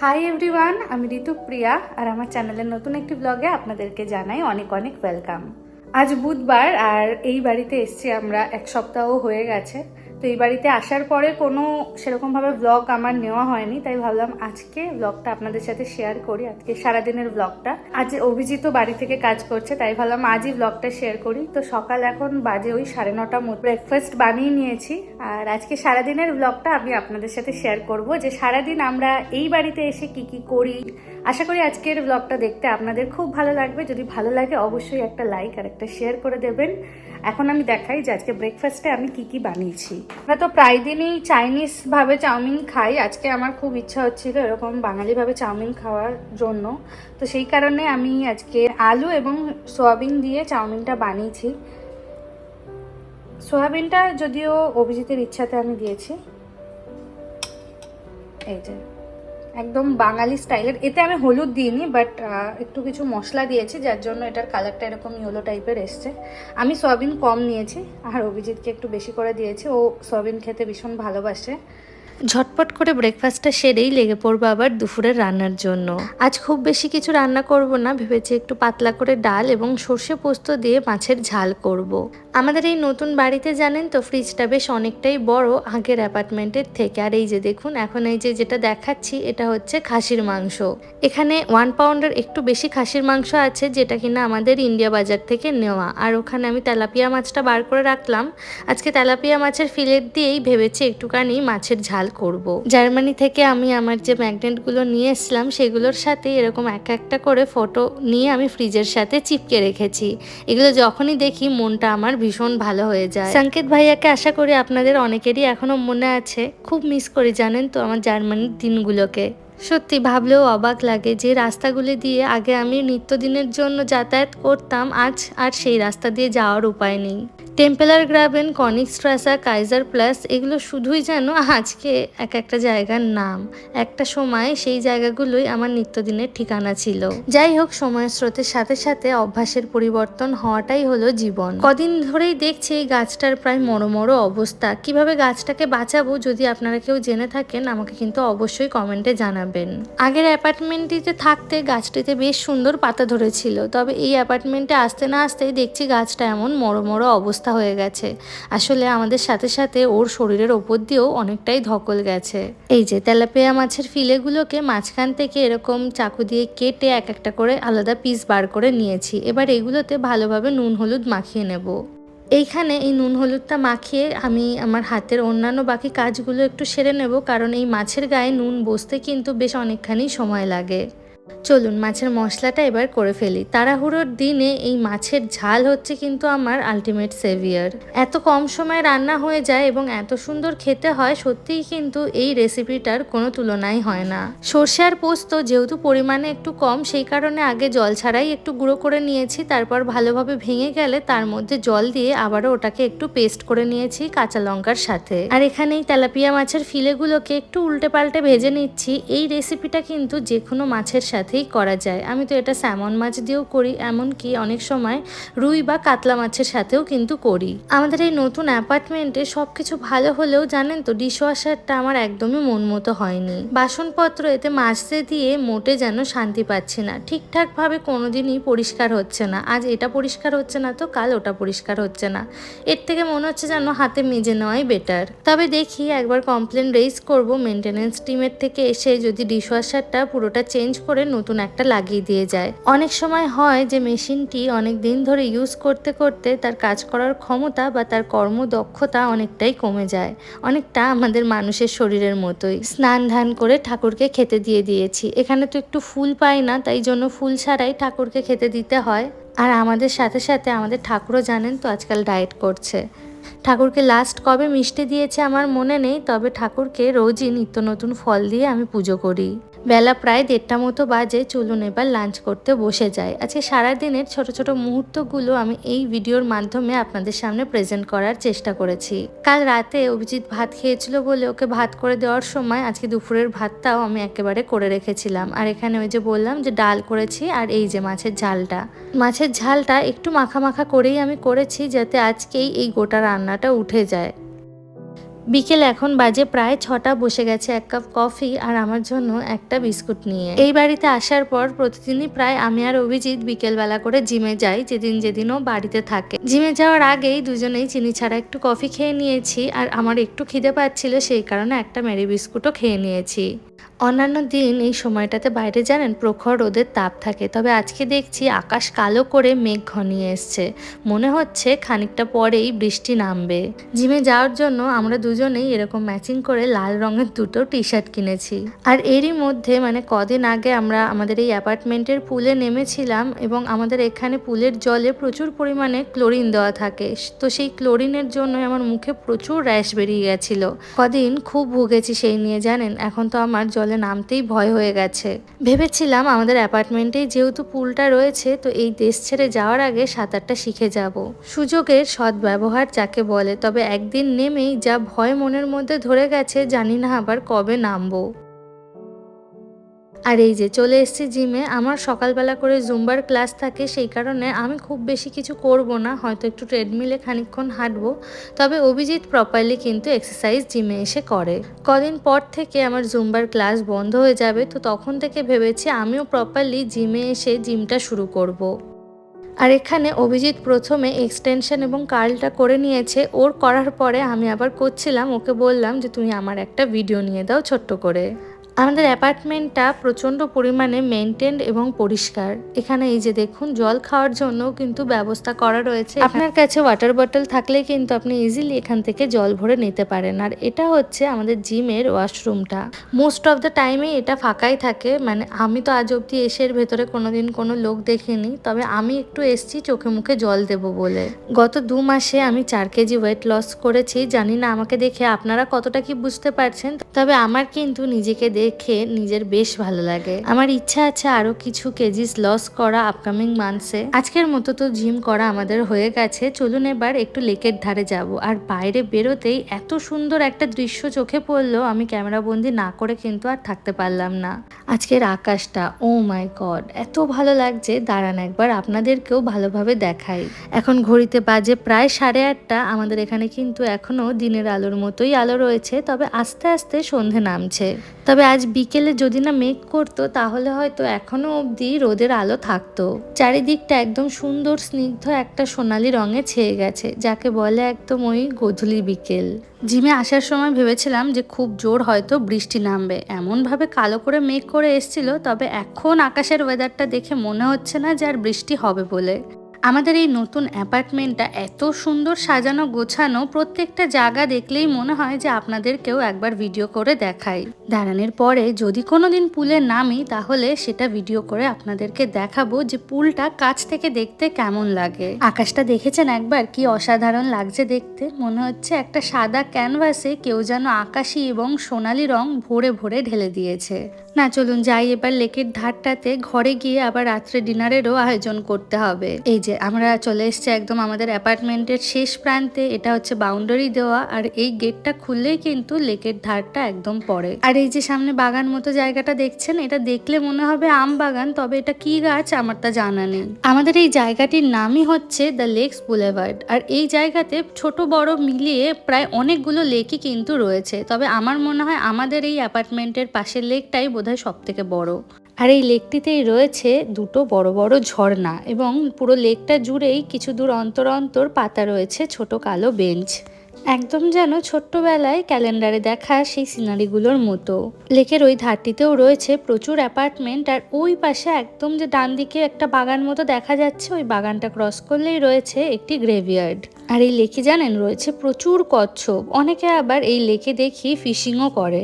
Hi everyone আমি ঋতুপ্রিয়া আর আমার চ্যানেলের নতুন একটি ব্লগে আপনাদেরকে জানাই অনেক অনেক ওয়েলকাম আজ বুধবার আর এই বাড়িতে এসছি আমরা, এক সপ্তাহ হয়ে গেছে। এই বাড়িতে আসার পরে কোনো সেরকমভাবে ব্লগ আমার নেওয়া হয়নি, তাই ভাবলাম আজকে ব্লগটা আপনাদের সাথে শেয়ার করি, আজকে সারাদিনের ব্লগটা আজ অভিজিৎ বাড়ি থেকে কাজ করছে, তাই ভাবলাম আজই ব্লগটা শেয়ার করি। তো সকাল এখন বাজে ওই সাড়ে নটা মতো। ব্রেকফাস্ট বানিয়ে নিয়েছি, আর আজকে সারাদিনের ব্লগটা আমি আপনাদের সাথে শেয়ার করব যে সারাদিন আমরা এই বাড়িতে এসে কি কি করি। আশা করি আজকের ব্লগটা দেখতে আপনাদের খুব ভালো লাগবে। যদি ভালো লাগে অবশ্যই একটা লাইক আর একটা শেয়ার করে দেবেন। এখন আমি দেখাই যে আজকে ব্রেকফাস্টে আমি কি কি বানিয়েছি। আমরা তো প্রায় দিনই চাইনিজ ভাবে চাউমিন খাই। আজকে আমার খুব ইচ্ছা হচ্ছিল এরকম বাঙালি ভাবে চাউমিন খাওয়ার জন্য। তো সেই কারণে আমি আজকে আলু এবং সোয়াবিন দিয়ে চাউমিনটা বানিয়েছি। সোয়াবিনটা যদিও অভিজিতের ইচ্ছাতে আমি দিয়েছি। এই যে। একদম বাঙালি স্টাইলের এতে আমি হলুদ দিইনি বাট একটু কিছু মশলা দিয়েছি, যার জন্য এটার কালারটা এরকম ইয়েলো টাইপের এসছে। আমি সয়াবিন কম নিয়েছি, আর অভিজিৎকে একটু বেশি করে দিয়েছি। ও সয়াবিন খেতে ভীষণ ভালোবাসে। ঝটপট করে ব্রেকফাস্টটা সেরেই লেগে পড়ব আবার দুপুরের রান্নার জন্য। আজ খুব বেশি কিছু রান্না করব না, ভেবেছি একটু পাতলা করে ডাল এবং সর্ষে পোস্ত দিয়ে মাছের ঝাল করব। আমাদের এই নতুন বাড়িতে জানেন তো ফ্রিজটা বেশ অনেকটাই বড় আগের অ্যাপার্টমেন্টের থেকে। আর এই যে দেখুন, এখন এই যে যেটা দেখাচ্ছি, এটা হচ্ছে খাসির মাংস। এখানে ওয়ান পাউন্ডের একটু বেশি খাসির মাংস আছে, যেটা কিনা আমাদের ইন্ডিয়া বাজার থেকে নেওয়া। আর ওখানে আমি তেলাপিয়া মাছটা বার করে রাখলাম। আজকে তেলাপিয়া মাছের ফিলেট দিয়েই ভেবেছি একটুখানি মাছের ঝাল করব। জার্মানি থেকে আমি আমার যে ম্যাগনেটগুলো নিয়ে এসলাম, সেগুলোর সাথে এরকম এক একটা করে ফটো নিয়ে আমি ফ্রিজের সাথে চিপকে রেখেছি। এগুলো যখনই দেখি, মনটা আমার ভীষণ ভালো হয়ে যায়। সংকেত ভাইয়াকে আশা করি আপনাদের অনেকেরই এখনও মনে আছে। খুব মিস করি, জানেন তো, আমার জার্মানির দিনগুলোকে। সত্যি ভাবলেও অবাক লাগে যে রাস্তাগুলি দিয়ে আগে আমি নিত্যদিনের জন্য যাতায়াত করতাম, আজ আর সেই রাস্তা দিয়ে যাওয়ার উপায় নেই। টেম্পেলার গ্রাবেন কনিক স্ট্রাসা কাইজার প্লাস এগুলো শুধুই যেন আজকে এক একটা জায়গার নাম। একটা সময় সেই জায়গাগুলোই আমার নিত্যদিনের ঠিকানা ছিল। যাই হোক, সময়ের স্রোতের সাথে সাথে অভ্যাসের পরিবর্তন হওয়াটাই হলো জীবন। কদিন ধরেই দেখছি এই গাছটার প্রায় মরো অবস্থা। কীভাবে গাছটাকে বাঁচাবো যদি আপনারা কেউ জেনে থাকেন, আমাকে কিন্তু অবশ্যই কমেন্টে জানাবেন। আগের অ্যাপার্টমেন্টটিতে থাকতে গাছটিতে বেশ সুন্দর পাতা ধরেছিল, তবে এই অ্যাপার্টমেন্টে আসতে না আসতেই দেখছি গাছটা এমন মরো অবস্থা হয়ে গেছে। আসলে আমাদের সাথে সাথে ওর শরীরের ওপর দিয়েও অনেকটাই ধকল গেছে। এই যে তেলাপিয়া মাছের ফিলেগুলোকে মাঝখান থেকে এরকম চাকু দিয়ে কেটে এক একটা করে আলাদা পিস বার করে নিয়েছি। এবার এগুলোতে ভালোভাবে নুন, হলুদ মাখিয়ে নেব। এইখানে এই নুন হলুদটা মাখিয়ে আমি আমার হাতের অন্যান্য বাকি কাজগুলো একটু সেরে নেব, কারণ এই মাছের গায়ে নুন বসতে কিন্তু বেশ অনেকখানি সময় লাগে। চলুন মাছের মশলাটা এবার করে ফেলি। তাড়াহুড়োর দিনে এই মাছের ঝাল হচ্ছে কিন্তু আমার আলটিমেট সেভিয়ার এত কম সময়ে রান্না হয়ে যায় এবং এত সুন্দর খেতে হয়, সত্যিই কিন্তু এই রেসিপিটার কোনো তুলনাই হয় না। সর্ষে আর পোস্ত যেহেতু পরিমাণে একটু কম, সেই কারণে আগে জল ছাড়াই একটু গুঁড়ো করে নিয়েছি, তারপর ভালোভাবে ভেঙে গেলে তার মধ্যে জল দিয়ে আবারও ওটাকে একটু পেস্ট করে নিয়েছি কাঁচা লঙ্কার সাথে। আর এখানে এই তেলাপিয়া মাছের ফিলেগুলোকে একটু উল্টে পাল্টে ভেজে নিচ্ছি। এই রেসিপিটা কিন্তু যে কোনো মাছের সাথেই করা যায়। আমি তো এটা স্যামন মাছ দিয়েও করি, এমনকি অনেক সময় রুই বা কাতলা মাছের সাথেও কিন্তু করি। আমাদের এই নতুন অ্যাপার্টমেন্টে সব কিছু ভালো হলেও জানেন তো ডিশওয়াশারটা আমার একদমই মন মতো হয়নি। বাসনপত্র এতে মাছতে দিয়ে মোটে যেন শান্তি পাচ্ছি না। ঠিকঠাকভাবে কোনোদিনই পরিষ্কার হচ্ছে না। আজ এটা পরিষ্কার হচ্ছে না তো কাল ওটা পরিষ্কার হচ্ছে না। এর থেকে মনে হচ্ছে যেন হাতে মেজে নেওয়াই বেটার তবে দেখি একবার কমপ্লেন রেজ করব। মেনটেনেন্স টিমের থেকে এসে যদি ডিশওয়াশারটা পুরোটা চেঞ্জ করে নতুন একটা লাগিয়ে দিয়ে যায়। অনেক সময় হয় যে মেশিনটি অনেক দিন ধরে ইউজ করতে করতে তার কাজ করার ক্ষমতা বা তার কর্মদক্ষতা অনেকটাই কমে যায়। অনেকটা আমাদের মানুষের শরীরের মতোই। স্নান ধান করে ঠাকুরকে খেতে দিয়ে দিয়েছি। এখানে তো একটু ফুল পাই না, তাই জন্য ফুল ছাড়াই ঠাকুরকে খেতে দিতে হয়। আর আমাদের সাথে সাথে আমাদের ঠাকুরও জানেন তো আজকাল ডায়েট করছে। ঠাকুরকে লাস্ট কবে মিষ্টি দিয়েছে আমার মনে নেই, তবে ঠাকুরকে রোজই নিত্য নতুন ফল দিয়ে আমি পুজো করি। বেলা প্রায় দেড়টা মতো বাজে, চলুন এবার লাঞ্চ করতে বসে যায় আজকে সারাদিনের ছোট ছোট মুহূর্তগুলো আমি এই ভিডিওর মাধ্যমে আপনাদের সামনে প্রেজেন্ট করার চেষ্টা করেছি। কাল রাতে অভিজিৎ ভাত খেয়েছিল বলে ওকে ভাত করে দেওয়ার সময় আজকে দুপুরের ভাতটাও আমি একেবারে করে রেখেছিলাম। আর এখানে ওই যে বললাম যে ডাল করেছি আর এই যে মাছের ঝালটা। মাছের ঝালটা একটু মাখা মাখা করেই আমি করেছি যাতে আজকেই এই গোটা রান্নাটা উঠে যায়। বিকেল এখন বাজে প্রায় ছটা, বসে গেছে এক কাপ কফি আর আমার জন্য একটা বিস্কুট নিয়ে। এই বাড়িতে আসার পর প্রতিদিনই প্রায় আমি আর অভিজিৎ বিকেলবেলা করে জিমে যাই, যেদিন যেদিন ও বাড়িতে থাকে। জিমে যাওয়ার আগেই দুজনেই চিনি ছাড়া একটু কফি খেয়ে নিয়েছি আর আমার একটু খিদে পাচ্ছিল, সেই কারণে একটা মেরি বিস্কুটও খেয়ে নিয়েছি। অন্যান্য দিন এই সময়টাতে বাইরে জানেন প্রখর রোদের তাপ থাকে, তবে আজকে দেখছি আকাশ কালো করে মেঘ ঘনিয়ে এসছে। মনে হচ্ছে খানিকটা পরেই বৃষ্টি নামবে। জিমে যাওয়ার জন্য আমরা দুজনেই এরকম ম্যাচিং করে লাল রঙের দুটো টি শার্ট কিনেছি। আর এরই মধ্যে মানে কদিন আগে আমরা আমাদের এই অ্যাপার্টমেন্টের পুলে নেমেছিলাম এবং আমাদের এখানে পুলের জলে প্রচুর পরিমাণে ক্লোরিন দেওয়া থাকে। তো সেই ক্লোরিনের জন্য আমার মুখে প্রচুর র্যাশ বেরিয়ে গেছিল। কদিন খুব ভুগেছি সেই নিয়ে, জানেন? এখন তো আমার জলে নামতেই ভয় হয়ে গেছে। ভেবেছিলাম আমাদের অ্যাপার্টমেন্টেই যেহেতু পুলটা রয়েছে, তো এই দেশ ছেড়ে যাওয়ার আগে সাঁতারটা শিখে যাব। সুযোগের সদ্ব্যবহার যাকে বলে, তবে একদিন নেমেই যা ভয় মনের মধ্যে ধরে গেছে জানি না আবার কবে নামবো। আর এই যে চলে এসেছি জিমে আমার সকালবেলা করে জুম্বার ক্লাস থাকে, সেই কারণে আমি খুব বেশি কিছু করব না, হয়তো একটু ট্রেডমিলে খানিকক্ষণ হাঁটবো। তবে অভিজিৎ প্রপারলি কিন্তু এক্সারসাইজ জিমে এসে করে। কদিন পর থেকে আমার জুম্বার ক্লাস বন্ধ হয়ে যাবে, তো তখন থেকে ভেবেছি আমিও প্রপারলি জিমে এসে জিমটা শুরু করব। আর এখানে অভিজিৎ প্রথমে এক্সটেনশন এবং কার্লটা করে নিয়েছে, ওর করার পরে আমি আবার করছিলাম, ওকে বললাম যে তুমি আমার একটা ভিডিও নিয়ে দাও ছোট্ট করে। আমাদের অ্যাপার্টমেন্টটা প্রচণ্ড পরিমাণে মেনটেন্ড এবং পরিষ্কার। এখানে এই যে দেখুন জল খাওয়ার জন্য কিন্তু ব্যবস্থা করা রয়েছে। আপনার কাছে ওয়াটার বটল থাকলে কিন্তু আপনি ইজিলি এখান থেকে জল ভরে নিতে পারেন। আর এটা হচ্ছে আমাদের জিমের ওয়াশরুমটা মোস্ট অফ দ্য টাইমে এটা ফাঁকাই থাকে। মানে আমি তো আজ অবধি এসে এর ভেতরে কোনোদিন কোনো লোক দেখিনি। তবে আমি একটু এসছি চোখে মুখে জল দেব বলে। গত দু মাসে আমি চার কেজি ওয়েট লস করেছি। জানি না আমাকে দেখে আপনারা কতটা কি বুঝতে পারছেন। তবে আমার কিন্তু নিজেকে দেখে নিজের বেশ ভালো লাগে। আমার ইচ্ছা আছে আরও কিছু কেজিস লস করা আপকামিং মান্থসে আজকের মতো তো জিম করা আমাদের হয়ে গেছে। চলুন এবার একটু লেকের ধারে যাব। আর বাইরে বেরোতেই এত সুন্দর একটা দৃশ্য চোখে পড়ল, আমি ক্যামেরা বন্দি না করে কিন্তু আর থাকতে পারলাম না। আজকের আকাশটা ও মাই গড এত ভালো লাগছে। দাঁড়ান একবার, আপনাদেরকেও ভালোভাবে দেখাই। এখন ঘড়িতে বাজে প্রায় সাড়ে আটটা। আমাদের এখানে কিন্তু এখনও দিনের আলোর মতোই আলো রয়েছে, তবে আস্তে আস্তে সন্ধে নামছে। তবে আজ বিকেলে যদি না মেঘ করতো, তাহলে হয়তো এখনও অবধি রোদের আলো থাকতো। চারিদিকটা একদম সুন্দর স্নিগ্ধ একটা সোনালি রঙে ছেয়ে গেছে, যাকে বলে একদম ওই গধূলি বিকেল। জিমে আসার সময় ভেবেছিলাম যে খুব জোর হয়তো বৃষ্টি নামবে। এমনভাবে কালো করে মেঘ করে এসছিল, তবে এখন আকাশের ওয়েদারটা দেখে মনে হচ্ছে না যে আর বৃষ্টি হবে বলে। আমাদের এই নতুন অ্যাপার্টমেন্টটা এত সুন্দর সাজানো গোছানো, প্রত্যেকটা জায়গা দেখলেই মনে হয় যে আপনাদেরকেও একবার ভিডিও করে দেখাই। দাঁড়ানোর পরে যদি কোনো দিন পুলে নামি, তাহলে সেটা ভিডিও করে আপনাদেরকে দেখাবো যে পুলটা কাছ থেকে দেখতে কেমন লাগে। আকাশটা দেখেছেন একবার? কি অসাধারণ লাগছে দেখতে। মনে হচ্ছে একটা সাদা ক্যানভাসে কেউ যেন আকাশি এবং সোনালি রং ভরে ভরে ঢেলে দিয়েছে। না, চলুন যাই। এবার লেকের ধারটাতে ঘরে গিয়ে আবার রাত্রে ডিনারেরও আয়োজন করতে হবে। এই যে, আমরা চলে এসছি একদম আমাদের অ্যাপার্টমেন্টের শেষ প্রান্তে। এটা হচ্ছে বাউন্ডারি দেওয়া, আর এই গেটটা খুললেই কিন্তু লেকের ধারটা একদম পড়ে। আর এই যে সামনে বাগান মতো জায়গাটা দেখছেন, এটা দেখলে মনে হবে আম বাগান, তবে এটা কি গাছ আমার তা জানা নেই। আমাদের এই জায়গাটির নামই হচ্ছে দ্য লেকস বুলেভার্ড। আর এই জায়গাতে ছোট বড় মিলিয়ে প্রায় অনেকগুলো লেকই কিন্তু রয়েছে। তবে আমার মনে হয় আমাদের এই অ্যাপার্টমেন্টের পাশের লেকটাই বোধহয় সব থেকে বড়। আর এই লেকটিতেই রয়েছে দুটো বড় বড় ঝর্ণা এবং পুরো লেকটা জুড়েই কিছু দূর অন্তর অন্তর পাতা রয়েছে ছোট কালো বেঞ্চ। একদম যেন ছোট্টবেলায় ক্যালেন্ডারে দেখা সেই সিনারিগুলোর মতো। লেকের ওই ধারটিতেও রয়েছে প্রচুর অ্যাপার্টমেন্ট আর ওই পাশে একদম যে ডান দিকে একটা বাগান মতো দেখা যাচ্ছে, ওই বাগানটা ক্রস করলেই রয়েছে একটি গ্রেভিয়ার্ড। আর এই লেকে জানেন রয়েছে প্রচুর কচ্ছপ। অনেকে আবার এই লেকে দেখি ফিশিংও করে।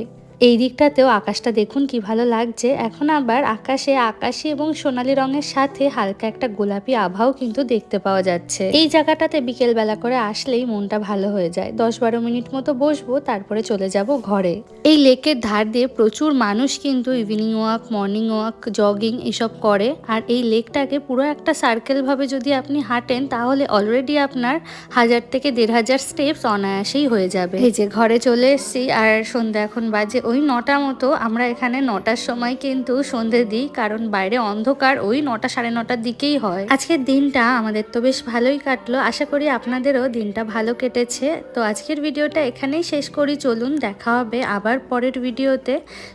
এই দিকটাতেও আকাশটা দেখুন কি ভালো লাগছে। এখন আবার আকাশে আকাশি এবং সোনালী রঙের সাথে হালকা একটা গোলাপি আভাও কিন্তু দেখতে পাওয়া যাচ্ছে। এই জায়গাটাতে বিকেল বেলা করে আসলেই মনটা ভালো হয়ে যায়। দশ বারো মিনিট মতো বসবো, তারপরে চলে যাব ঘরে। এই লেকের ধার দিয়ে প্রচুর মানুষ কিন্তু evening walk morning walk jogging এসব করে। আর এই লেকটাকে পুরো একটা সার্কেল ভাবে যদি আপনি হাঁটেন, তাহলে অলরেডি আপনার হাজার থেকে দেড় হাজার স্টেপস অনায়াসেই হয়ে যাবে। এই যে ঘরে চলে এসেছি, আর সন্ধ্যা এখন বাজে ওই নটা মতো আমরা এখানে নটার সময় কিন্তু সন্ধে দিই, কারণ বাইরে অন্ধকার ওই নটা সাড়ে নটার দিকেই হয়। আজকের দিনটা আমাদের তো বেশ ভালোই কাটলো। আশা করি আপনাদেরও দিনটা ভালো কেটেছে। তো আজকের ভিডিওটা এখানেই শেষ করি। চলুন দেখা হবে আবার পরের ভিডিওতে।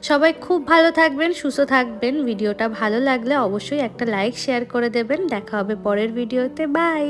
সবাই খুব ভালো থাকবেন, সুস্থ থাকবেন। ভিডিওটা ভালো লাগলে অবশ্যই একটা লাইক, শেয়ার করে দেবেন। দেখা হবে পরের ভিডিওতে। বাই!